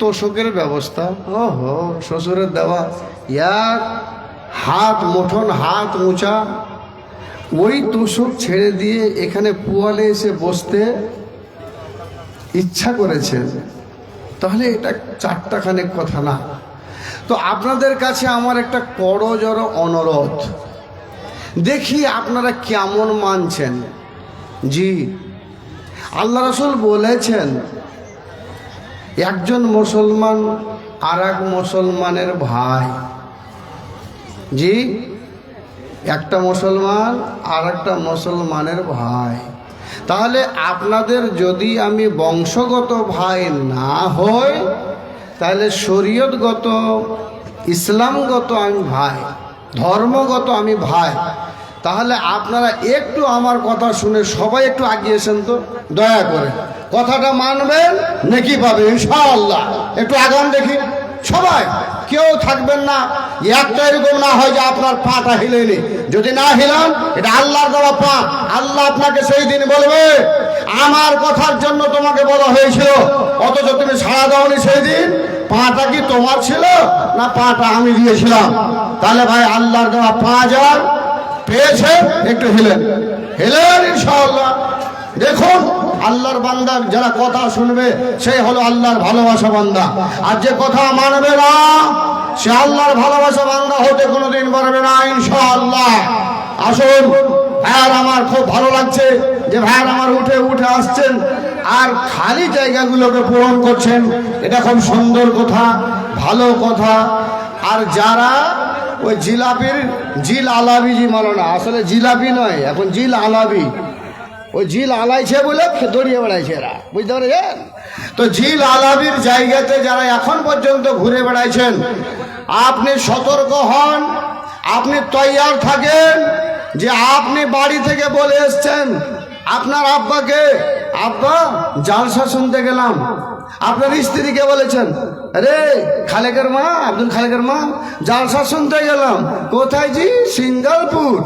তোষকের ব্যবস্থা। ও হো শ্বশুরের দেওয়া। এক হাত, মুঠন হাত উঁচা ওই তোষক ছেড়ে দিয়ে এখানে পুয়ালে এসে বসতে ইচ্ছা করেছেন তাহলে এটা চারটা খানেক কথা না। তো আপনাদের কাছে আমার একটা করজড় অনুরোধ। দেখি আপনারা কেমন মানছেন। জি, আল্লাহ রসুল বলেছেন একজন মুসলমান আর মুসলমানের ভাই। জি? একটা মুসলমান আর একটা মুসলমানের ভাই। তাহলে আপনাদের যদি আমি বংশগত ভাই না হই, তাহলে শরীয়তগত, ইসলামগত আমি ভাই, ধর্মগত আমি ভাই। তাহলে আপনারা একটু আমার কথা শুনে সবাই একটু আগিয়েছেন তো, দয়া করে। কথাটা মানবেন নাকি পাবে, ইনশাআল্লাহ। একটু আগাম দেখি। সবাই, কেউ থাকবেন না। একটা এরকম না হয় যে আপনার পাটা হিলেনি। যদি না হিলান, এটা আল্লাহর দেওয়া পা। আল্লাহ আপনাকে সেই দিন বলবে, আমার কথার জন্য তোমাকে বলা হয়েছিল। অথচ তুমি সাড়া দাওনি সেই দিন। পাটা কি তোমার ছিল না পাটা আমি দিয়েছিলাম? তাহলে ভাই, আল্লাহর দেওয়া পা যান পেয়েছে, একটু হিলেন। হিলেন, ইনশাআল্লাহ। দেখুন আল্লাহর বান্দা যারা কথা শুনবে সেই হলো আল্লাহর ভালোবাসা বান্দা। আর যে কথা মানবে না, সে আল্লাহর ভালোবাসা বান্দা হতে কোনোদিন পারবে না, ইনশাআল্লাহ। আসুন, ভাইয়ার আমার খুব ভালো লাগছে যে ভাইয়ার আমার উঠে উঠে আসছেন আর খালি জায়গাগুলোকে পূরণ করছেন। এটা খুব সুন্দর কথা, ভালো কথা। আর যারা ওই জিলাপির জিল আলাবি জি মানো না, আসলে জিলাপি নয়, এখন জিল আলাবি। ওই ঝিল আলাইছে বলে দড়িয়ে বেড়াইছে এরা। বুঝতে পেরেছেন? তো ঝিল আলাবির জায়গাতে যারা এখন পর্যন্ত ঘুরে বেড়াইছেন, আপনি সতর্ক হন, আপনি তৈয়ার থাকেন যে আপনি বাড়ি থেকে বলে এসছেন, আপনার আব্বাকে, আব্বা জালসা শুনতে গেলাম। আপনার স্ত্রীকে বলেছেন, রে খালেকের মা, আব্দুল খালেকের মা জালসা শুনতে গেলাম। কোথায় জি? সিঙ্গালপুর।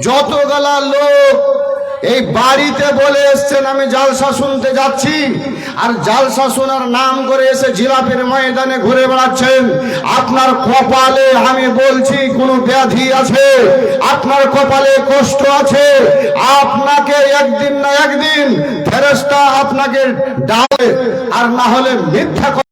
যত গলা লোক এই বাড়িতে বলে এসছেন, আমি জালসা শুনতে যাচ্ছি। আর জালসা শোনার নাম করে এসে জিলাপের ময়দানে ঘুরে বেড়াচ্ছেন। আপনার কপালে আমি বলছি, কোনো ব্যাধি আছে? আপনার কপালে কষ্ট আছে? আপনাকে একদিন না একদিন ফেরেস্তা আপনাকে ডালে আর না হলে মিথ্যা